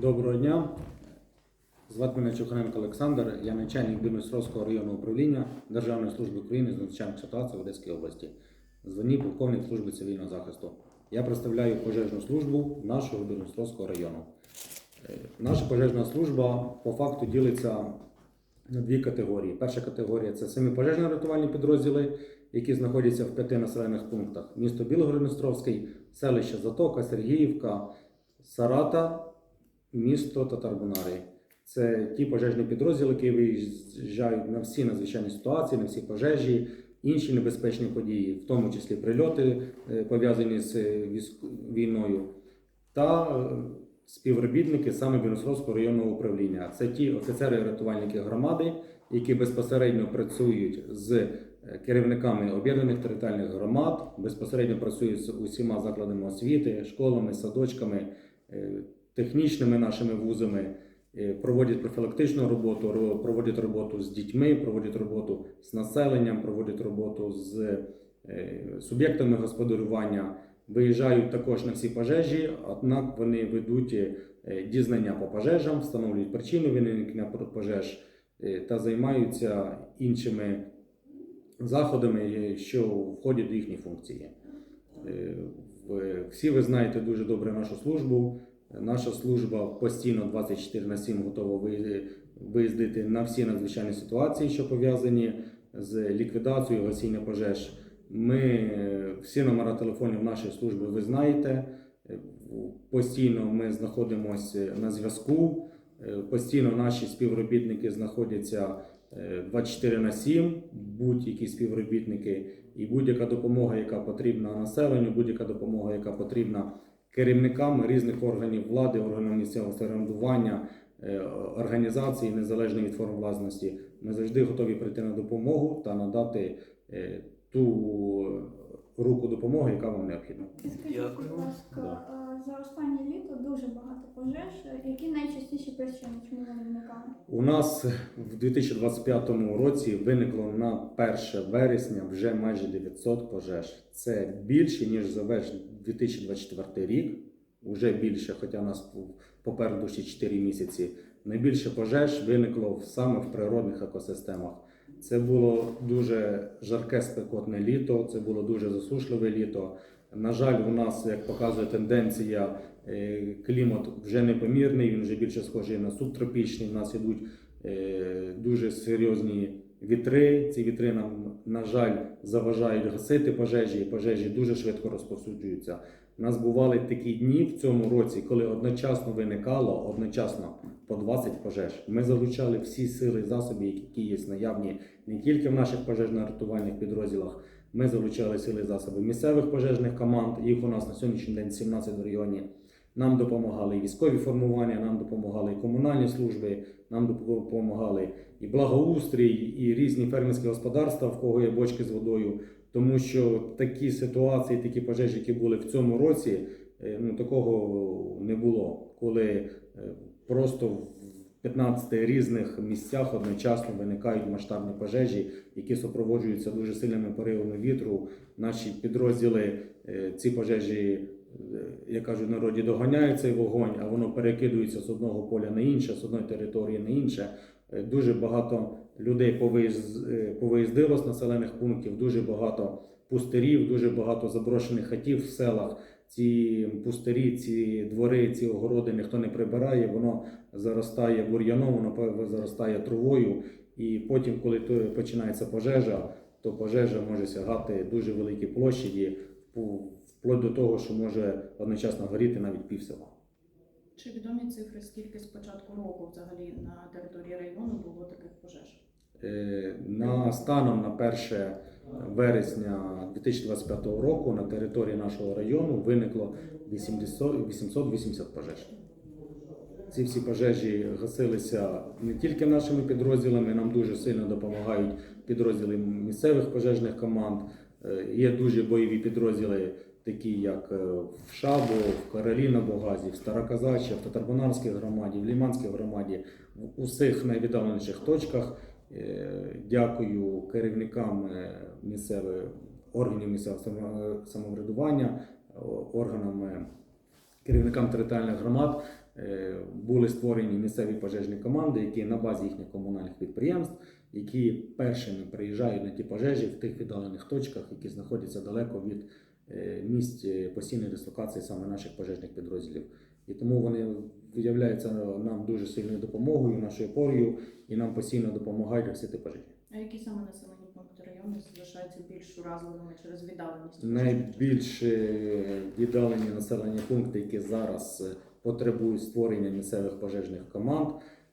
Доброго дня. Звати мене Чуханенко Олександр, я начальник Бірностровського районного управління Державної служби України з надзвичайних ситуацій в Одеській області. Звані полковник служби цивільного захисту. Я представляю пожежну службу нашого Бірностровського району. Е, Наша пожежна служба по факту ділиться на дві категорії. Перша категорія це самі пожежно-рятувальні підрозділи, які знаходяться в п'яти населених пунктах: місто Білгород-Дністровський, селище Затока, Сергіївка, Сарата, місто Татарбунарі. Це ті пожежні підрозділи, які виїжджають на всі надзвичайні ситуації, на всі пожежі, інші небезпечні події, в тому числі прильоти, е, пов'язані з е, війною, та е, співробітники саме Білосровського районного управління. Це ті офіцери-рятувальники громади, які безпосередньо працюють з керівниками об'єднаних територіальних громад, безпосередньо працюють з усіма закладами освіти, школами, садочками, технічними нашими вузами. е, Проводять профілактичну роботу, проводять роботу з дітьми, проводять роботу з населенням, проводять роботу з е, суб'єктами господарювання, виїжджають також на всі пожежі, однак вони ведуть е, дізнання по пожежам, встановлюють причини виникнення пожеж та займаються іншими заходами, що входять до їхні функції. Всі ви знаєте дуже добре нашу службу. Наша служба постійно 24 на 7 готова виїздити на всі надзвичайні ситуації, що пов'язані з ліквідацією гасіння пожеж. Ми е, всі номера телефонів нашої служби ви знаєте. Е, Постійно ми знаходимося на зв'язку. Е, Постійно наші співробітники знаходяться е, 24 на 7, будь-які співробітники, і будь-яка допомога, яка потрібна населенню, будь-яка допомога, яка потрібна керівникам різних органів влади, органів місцевого самоврядування, організації організацій, незалежно від форм власності. Ми завжди готові прийти на допомогу та надати е, ту руку допомоги, яка вам необхідна. Скажіть, Дякую. будь ласка, е, за останнє літо дуже багато пожеж. Які найчастіші причини, чому вони виникали? У нас в 2025 році виникло на 1 вересня вже майже 900 пожеж. Це більше ніж за весь 2024 рік. Уже більше, хоча у нас попереду ще 4 місяці. Найбільше пожеж виникло саме в природних екосистемах. Це було дуже жарке спекотне літо, це було дуже засушливе літо. На жаль, у нас, як показує тенденція, е, клімат вже непомірний, він вже більше схожий на субтропічний. У нас ідуть е, дуже серйозні вітри. Ці вітри нам, на жаль, заважають гасити пожежі, і пожежі дуже швидко розповсюджуються. У нас бували такі дні в цьому році, коли одночасно виникало одночасно по 20 пожеж. Ми залучали всі сили засоби, які є наявні не тільки в наших пожежно-рятувальних підрозділах. Ми залучали сили засоби місцевих пожежних команд. Їх у нас на сьогоднішній день 17 в районі. Нам допомагали і військові формування, нам допомагали і комунальні служби, нам допомагали і благоустрій, і різні фермерські господарства, в кого є бочки з водою. Тому що такі ситуації, такі пожежі, які були в цьому році, е, ну такого не було, коли е, просто в 15 різних місцях одночасно виникають масштабні пожежі, які супроводжуються дуже сильними поривами вітру. Наші підрозділи е, ці пожежі, е, як кажуть народі, доганяють цей вогонь, а воно перекидується з одного поля на інше, з одної території на інше. Е, Дуже багато людей повиїздило з населених пунктів, дуже багато пустирів, дуже багато заброшених хатів в селах. Ці пустирі, ці двори, ці огороди ніхто не прибирає, воно заростає бур'яном, воно заростає травою. І потім, коли починається пожежа, то пожежа може сягати дуже великі площаді, впу- вплоть до того, що може одночасно горіти навіть пів села. Чи відомі цифри, скільки з початку року взагалі на території району було таких пожеж? Е, На станом на 1 вересня 2025 року на території нашого району виникло 800 880 пожеж. Ці всі пожежі гасилися не тільки нашими підрозділами, нам дуже сильно допомагають підрозділи місцевих пожежних команд. Е, Є дуже бойові підрозділи, такі як е, в Шабу, в Каролі на Богазі, в Староказачі, в Татарбунарській громаді, в Ліманській громаді, в усіх найвіддаленіших точках. Е, Дякую керівникам е, місцевих органів місцевого самоврядування, органам е, керівникам територіальних громад були створені місцеві пожежні команди, які на базі їхніх комунальних підприємств, які першими приїжджають на ті пожежі в тих віддалених точках, які знаходяться далеко від місць постійної дислокації саме наших пожежних підрозділів. І тому вони виявляються нам дуже сильною допомогою, нашою опорою, і нам постійно допомагають гасити пожежі. А які саме населені пункти району залишаються більш уразливими через віддаленість? Найбільш е, віддалені населені пункти, які зараз е, потребують створення місцевих пожежних команд.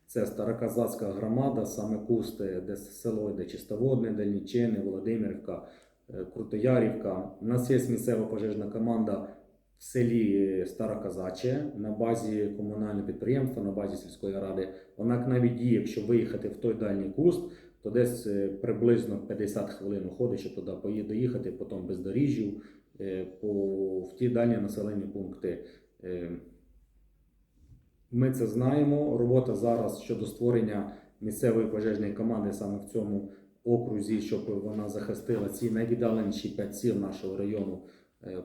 Це Староказацька громада, саме Кусти, де село, де Чистоводне, Дальнічини, Володимирівка, е, Крутоярівка. У нас є місцева пожежна команда в селі Староказаче на базі комунального підприємства, на базі сільської ради. Однак навіть діє, якщо виїхати в той дальній куст, то десь е, приблизно 50 хвилин уходить, щоб туди доїхати, потім бездоріжжю е, по, в ті дальні населені пункти. Е, Ми це знаємо. Робота зараз щодо створення місцевої пожежної команди саме в цьому окрузі, щоб вона захистила ці найвіддаленіші п'ять сіл нашого району,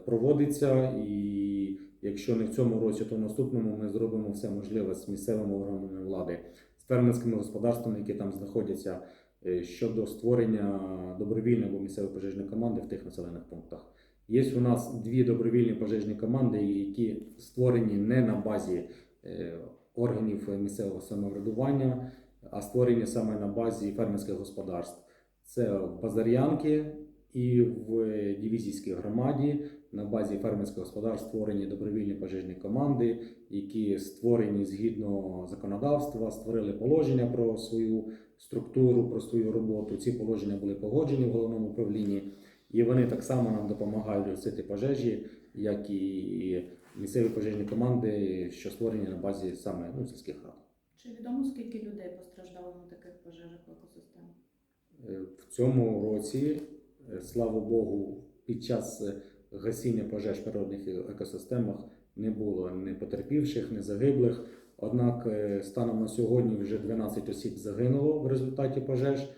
проводиться. І якщо не в цьому році, то в наступному ми зробимо все можливе з місцевими органами влади, з фермерськими господарствами, які там знаходяться, е, щодо створення добровільної або місцевої пожежної команди в тих населених пунктах. Є у нас дві добровільні пожежні команди, які створені не на базі е, органів місцевого самоврядування, а створені саме на базі фермерських господарств. Це Базар'янки і в Дивізійській громаді на базі фермерських господарств створені добровільні пожежні команди, які створені згідно законодавства, створили положення про свою структуру, про свою роботу. Ці положення були погоджені в головному управлінні, і вони так само нам допомагають гасити пожежі, як і місцеві пожежні команди, що створені на базі саме ну, сільських рад. Чи відомо скільки людей постраждало на таких пожежах в екосистемі? Е, В цьому році, слава Богу, під час е, гасіння пожеж в природних екосистемах не було ні потерпівших, ні загиблих. Однак е, станом на сьогодні вже 12 осіб загинуло в результаті пожеж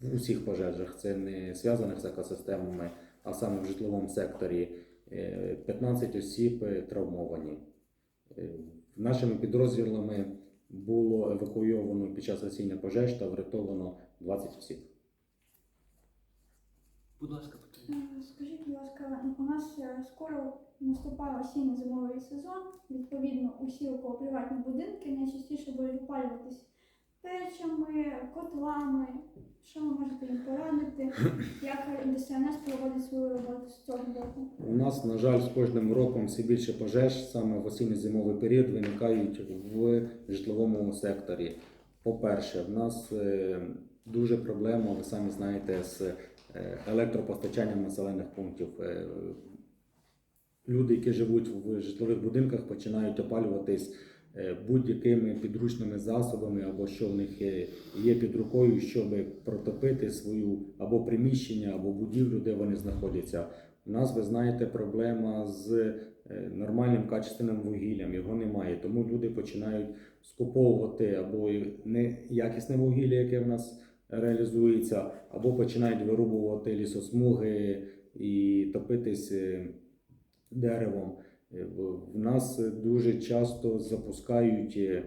в усіх пожежах. Це не зв'язаних з екосистемами, а саме в житловому секторі. Е, 15 осіб е, травмовані. Е, Нашими підрозділами було евакуйовано під час гасіння пожеж та врятовано 20 осіб. Будь ласка, питання. Е, Скажіть, будь ласка, у нас е, скоро наступає осінньо-зимовий сезон. Відповідно, усі, у кого приватні будинки, найчастіше будуть опалюватись печами, котлами. Що ви можете їм порадити? Як ДСНС проводить свою роботу з цього боку? У нас, на жаль, з кожним роком все більше пожеж саме в осінньо-зимовий період виникають в житловому секторі. По-перше, в нас е, дуже проблема, ви самі знаєте, з електропостачанням населених пунктів. Е, Люди, які живуть в житлових будинках, починають опалюватись е, будь-якими підручними засобами, або що в них е, є під рукою, щоб протопити свою або приміщення, або будівлю, де вони знаходяться. У нас, ви знаєте, проблема з е, нормальним качественним вугіллям. Його немає. Тому люди починають скуповувати або неякісне вугілля, яке в нас реалізується, або починають вирубувати лісосмуги і топитись е, деревом. Е, в- нас дуже часто запускають е,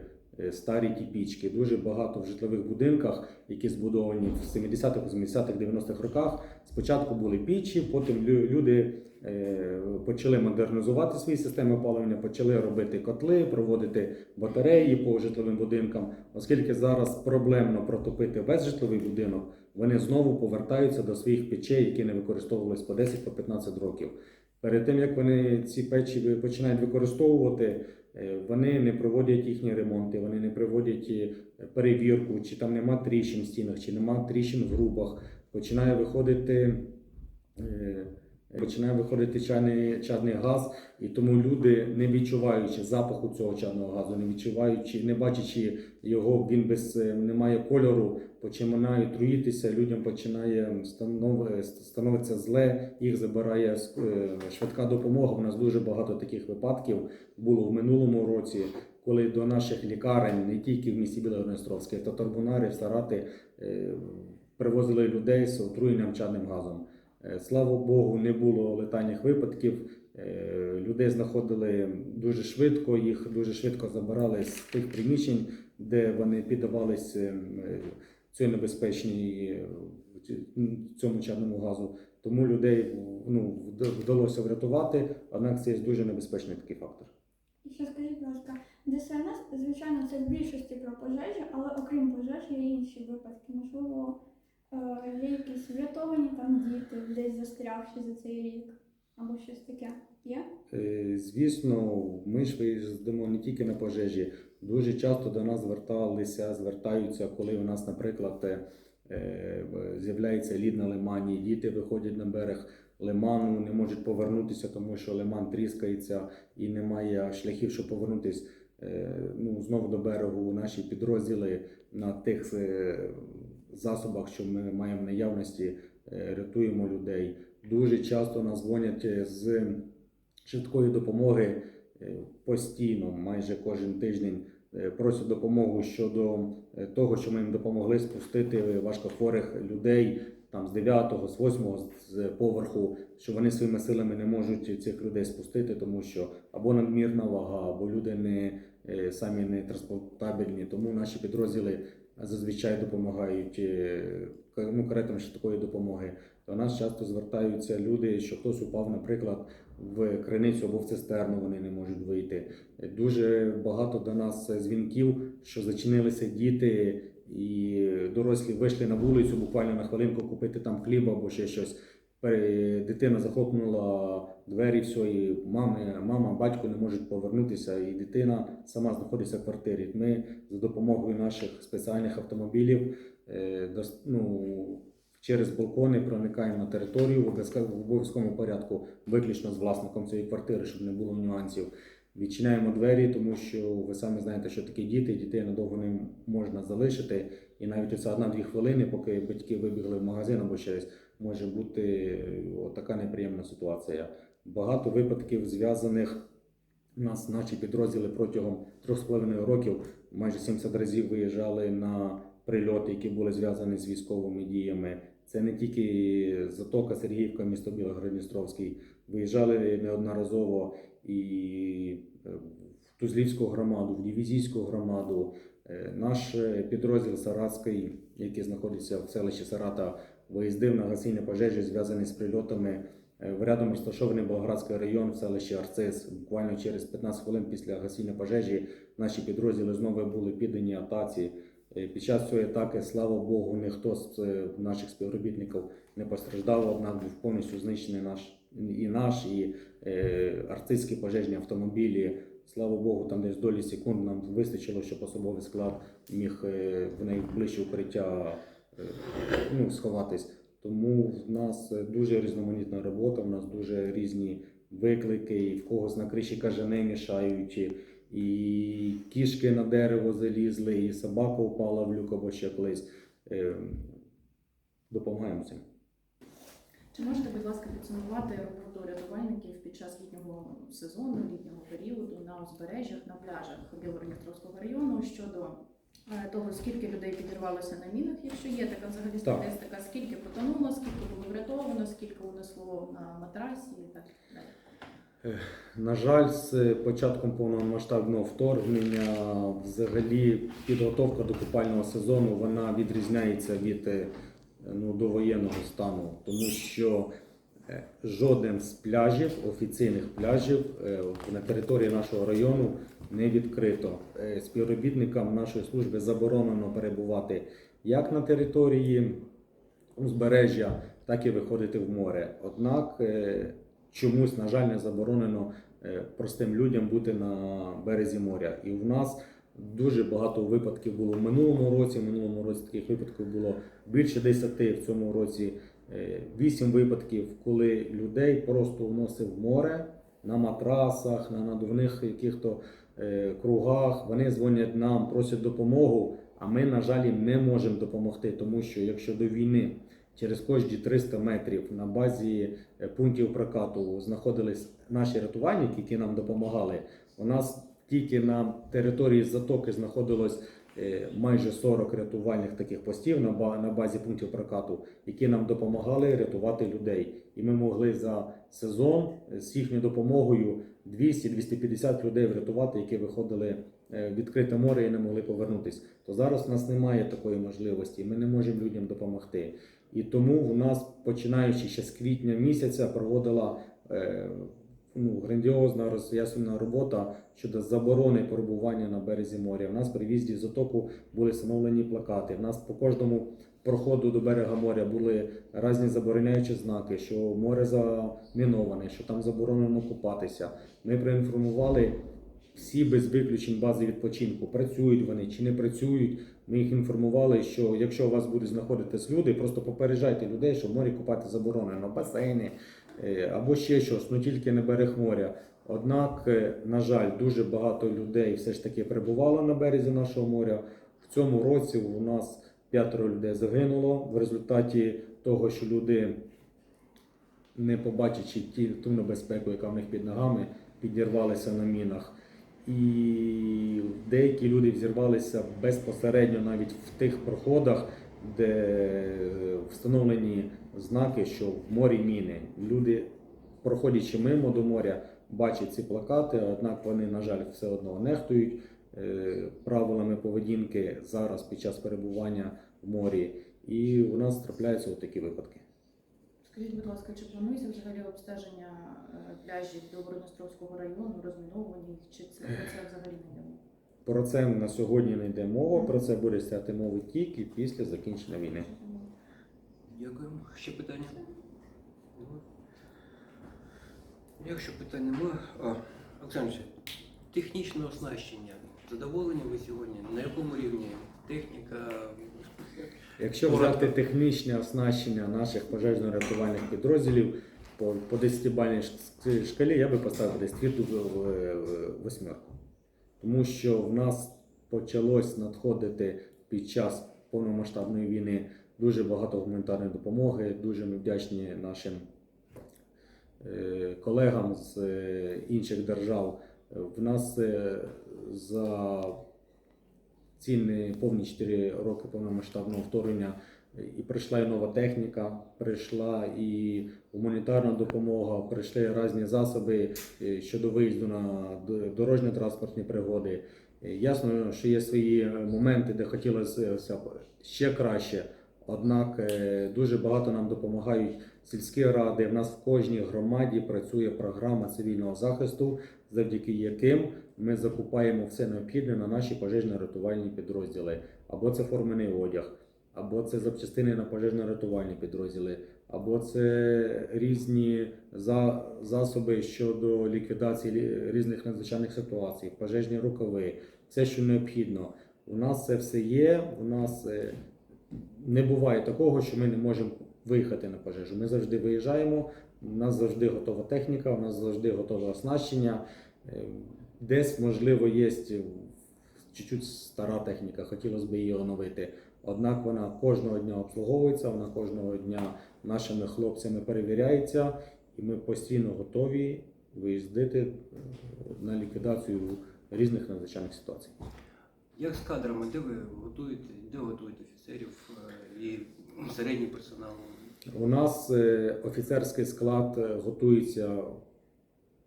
старі тіпічки. Дуже багато в житлових будинках, які збудовані в 70-х, 80-х, 90-х роках. Спочатку були пічі, потім лю- люди е, почали модернізувати свої системи опалення, почали робити котли, проводити батареї по житловим будинкам. Оскільки зараз проблемно протопити весь житловий будинок, вони знову повертаються до своїх печей, які не використовувалися по 10-15 років. Перед тим як вони ці печі починають використовувати, е, вони не проводять їхні ремонти, вони не проводять е, перевірку, чи там нема тріщин в стінах, чи нема тріщин в грубах. Починає виходити, е, починає виходити чайний, чадний газ, і тому люди, не відчуваючи запаху цього чадного газу, не відчуваючи, не бачачи його, він без е, не має кольору, починають труїтися, людям починає станов, становиться зле, їх забирає е, швидка допомога. У нас дуже багато таких випадків було в минулому році, коли до наших лікарень, не тільки в місті Білогородністровське, та Торбунари, Сарати привозили людей з отруєнням чадним газом. Е, Слава Богу, не було летальних випадків. Е, Людей знаходили дуже швидко, їх дуже швидко забирали з тих приміщень, де вони піддавались е, цій небезпечній цьому чадному газу. Тому людей ну, вдалося врятувати, однак це є дуже небезпечний такий фактор. І ще скажіть, будь ласка, ДСНС, звичайно, це в більшості про пожежі, але окрім пожеж є інші випадки. Можливо, є якісь врятовані там діти, десь застрягші за цей рік, або щось таке. Є? Е, Звісно, ми ж виїздимо не тільки на пожежі. Дуже часто до нас зверталися, звертаються, коли у нас, наприклад, е, е, з'являється лід на лимані, діти виходять на берег лиману, не можуть повернутися, тому що лиман тріскається і немає шляхів, щоб повернутися е, ну, знову до берегу. Наші підрозділи на тих е, засобах, що ми маємо в наявності, е, рятуємо людей. Дуже часто нас дзвонять е, з швидкої допомоги е, постійно, майже кожен тиждень просять допомогу щодо того, що ми їм допомогли спустити важкохворих людей там з 9-го, з 8-го з поверху, що вони своїми силами не можуть цих людей спустити, тому що або надмірна вага, або люди не самі не транспортабельні. Тому наші підрозділи зазвичай допомагають е, ну, каретам такої допомоги. До нас часто звертаються люди, що хтось упав, наприклад, в криницю або в цистерну, вони не можуть вийти. Дуже багато до нас дзвінків, що зачинилися діти, і дорослі вийшли на вулицю буквально на хвилинку купити там хліба або ще щось. Дитина захлопнула двері, все, і мами, мама, батько не можуть повернутися, і дитина сама знаходиться в квартирі. Ми за допомогою наших спеціальних автомобілів е, ну, через балкони проникаємо на територію в обов'язковому порядку, виключно з власником цієї квартири, щоб не було нюансів. Відчиняємо двері, тому що ви самі знаєте, що такі діти, дітей надовго не можна залишити. І навіть оце одна-дві хвилини, поки батьки вибігли в магазин або щось, може бути е, така неприємна ситуація. Багато випадків зв'язаних у нас наші підрозділи протягом 3,5 років майже 70 разів виїжджали на прильоти, які були зв'язані з військовими діями. Це не тільки Затока, Сергіївка, місто Білогородністровський. Виїжджали неодноразово і е, в Тузлівську громаду, в Дивізійську громаду. Е, Наш підрозділ Саратський, який знаходиться в селищі Сарата, виїздив на гасіння пожежі, зв'язані з прильотами Е, В рядом розташований Болградський район в селищі Арцис. Буквально через 15 хвилин після гасіння пожежі наші підрозділи знову були піддані атаці. Е, Під час цієї атаки, слава Богу, ніхто з е, наших співробітників не постраждав, однак був повністю знищений наш і наш, і арцизькі пожежні автомобілі. Слава Богу, там десь долі секунд нам вистачило, щоб особовий склад міг в найближче укриття ну, сховатись. Тому в нас е, дуже різноманітна робота, в нас дуже різні виклики, і в когось на криші кажани мішають, і- кішки на дерево залізли, і собака впала в люк або ще колись. Е, Допомагаємо цим. Чи можете, будь ласка, підсумувати роботу рятувальників під час літнього сезону, літнього періоду на узбережжях, на пляжах Білгородністровського району щодо е, того, скільки людей підірвалося на мінах, якщо є така взагалі статистика, скільки потонуло, скільки було врятовано, скільки унесло на матрасі і так далі. На жаль, з початком повномасштабного вторгнення взагалі підготовка до купального сезону вона відрізняється від е, ну, довоєнного стану, тому що е, жоден з пляжів, офіційних пляжів е, на території нашого району не відкрито. Е, Співробітникам нашої служби заборонено перебувати як на території узбережжя, так і виходити в море. Однак е, чомусь, на жаль, не заборонено е, простим людям бути на березі моря. І в нас дуже багато випадків було в минулому році. В минулому році таких випадків було більше 10, в цьому році 8 випадків, коли людей просто вносив море на матрасах, на надувних яких-то е, кругах. Вони дзвонять нам, просять допомогу. А ми, на жаль, не можемо допомогти, тому що якщо до війни через кожні 300 метрів на базі е, пунктів прокату знаходились наші рятувальники, які нам допомагали. У нас тільки на території затоки знаходилось е, майже 40 рятувальних таких постів на базі пунктів прокату, які нам допомагали рятувати людей. І ми могли за сезон з їхньою допомогою 200-250 людей врятувати, які виходили е, в відкрите море і не могли повернутися. То зараз у нас немає такої можливості. Ми не можемо людям допомогти. І тому в нас, починаючи ще з квітня місяця, проводила е, ну, грандіозна роз'яснена робота щодо заборони перебування на березі моря. У нас при в'їзді в затоку були встановлені плакати. У нас по кожному проходу до берега моря були різні забороняючі знаки, що море заміноване, що там заборонено купатися. Ми проінформували всі без виключень бази відпочинку, працюють вони чи не працюють. Ми їх інформували, що якщо у вас будуть знаходитись люди, просто попереджайте людей, що в морі купати заборонено, басейни або ще щось, ну тільки не берег моря. Однак, е, на жаль, дуже багато людей все ж таки перебувало на березі нашого моря. В цьому році у нас п'ятеро людей загинуло в результаті того, що люди, не побачивши ті, ту небезпеку, яка в них під ногами, підірвалися на мінах. І деякі люди взірвалися безпосередньо навіть в тих проходах, де встановлені знаки, що в морі міни. Люди, проходячи мимо до моря, бачать ці плакати, однак вони, на жаль, все одно нехтують е, правилами поведінки зараз під час перебування в морі. І у нас трапляються такі випадки. Скажіть, будь ласка, чи планується взагалі обстеження е, пляжів Білгородністровського району, розміновані, їх, чи це це взагалі не йде? Про це на сьогодні не йде мова. Про це буде стати мова тільки після закінчення війни. Дякуємо. Ще питання? Якщо питань немає, Олександр, технічне оснащення. Задоволені ви сьогодні? На якому рівні? Техніка? Якщо взяти технічне оснащення наших пожежно-рятувальних підрозділів по, по 10-бальній шкалі, я би поставив десь дві в- в- восьмерку. Тому що в нас почалось надходити під час повномасштабної війни дуже багато гуманітарної допомоги. Дуже ми вдячні нашим е, колегам з е, інших держав. В нас е, за ці повні 4 роки повномасштабного вторгнення і прийшла і нова техніка, прийшла і гуманітарна допомога, прийшли різні засоби е, щодо виїзду на дорожньо-транспортні пригоди. Е, Ясно, що є свої моменти, де хотілося б ще краще. Однак е, дуже багато нам допомагають сільські ради. В нас в кожній громаді працює програма цивільного захисту, завдяки яким ми закупаємо все необхідне на наші пожежно-рятувальні підрозділи. Або це формений одяг, або це запчастини на пожежно-рятувальні підрозділи, або це різні за, засоби щодо ліквідації різних надзвичайних ситуацій, пожежні рукави, все, що необхідно. У нас це все є. У нас е, не буває такого, що ми не можемо виїхати на пожежу. Ми завжди виїжджаємо. У нас завжди готова техніка, у нас завжди готове оснащення. Е, Десь, можливо, є чуть-чуть стара техніка, хотілося б її оновити. Однак вона кожного дня обслуговується, вона кожного дня нашими хлопцями перевіряється, і ми постійно готові виїздити е, на ліквідацію різних надзвичайних ситуацій. Як з кадрами? Де ви готуєте? Де готуєте офіцерів е, і середній персонал? У нас е, офіцерський склад готується.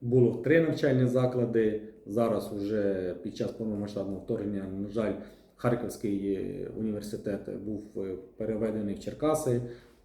Було три навчальні заклади. Зараз вже під час повномасштабного вторгнення, на жаль, Харківський е, університет був е, переведений в Черкаси.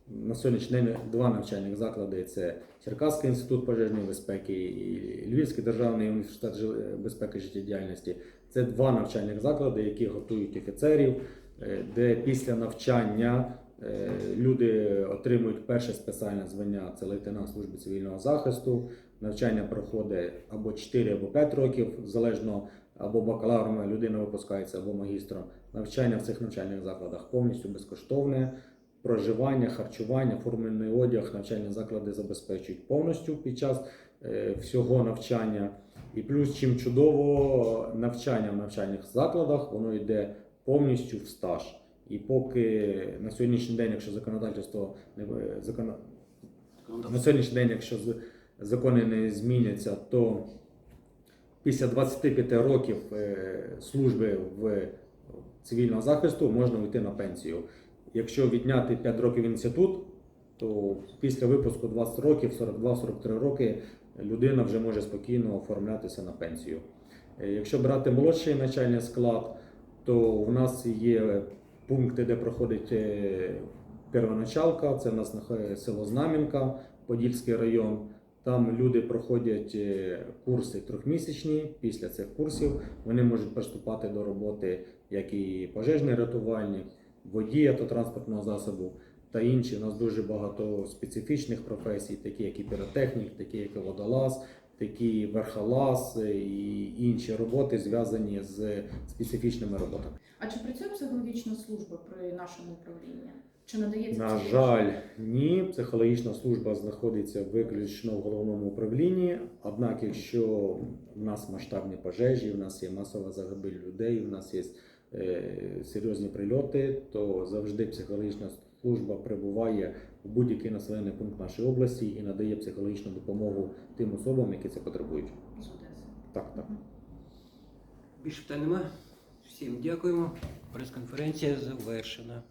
На сьогоднішній день два навчальних заклади: це Черкаський інститут пожежної безпеки і Львівський державний університет безпеки життєдіяльності. Це два навчальних заклади, які готують офіцерів, е, де після навчання Е, Люди отримують перше спеціальне звання це лейтенант служби цивільного захисту. Навчання проходить або 4, або 5 років, залежно або бакалавром людина випускається, або магістром. Навчання в цих навчальних закладах повністю безкоштовне. Проживання, харчування, формульний одяг, навчальні заклади забезпечують повністю під час е, всього навчання. І плюс, чим чудово, навчання в навчальних закладах воно йде повністю в стаж. І поки на сьогоднішній день, якщо законодавство не закон... на сьогоднішній день, якщо закони не зміняться, то після 25 років е, служби в цивільного захисту можна йти на пенсію. Якщо відняти 5 років інститут, то після випуску 20 років, 42-43 роки, людина вже може спокійно оформлятися на пенсію. Е, Якщо брати молодший начальний склад, то в нас є пункти, де проходить е, первоначалка, це в нас село Знам'янка, Подільський район. Там люди проходять е, курси трьохмісячні. Після цих курсів вони можуть приступати до роботи як і пожежний рятувальник, водій автотранспортного засобу та інші. У нас дуже багато специфічних професій, такі як і піротехнік, такі як і водолаз, такі верхолаз е, і інші роботи зв'язані з специфічними роботами. А чи працює психологічна служба при нашому управлінні? Чи надається На жаль, ні. Психологічна служба знаходиться виключно в головному управлінні. Однак, якщо в нас масштабні пожежі, в нас є масова загибель людей, в нас є е, серйозні прильоти, то завжди психологічна служба прибуває у будь-який населений пункт нашої області і надає психологічну допомогу тим особам, які це потребують. з Одеси? Так, так. Більше питань нема. Всім дякуємо. Прес-конференція завершена.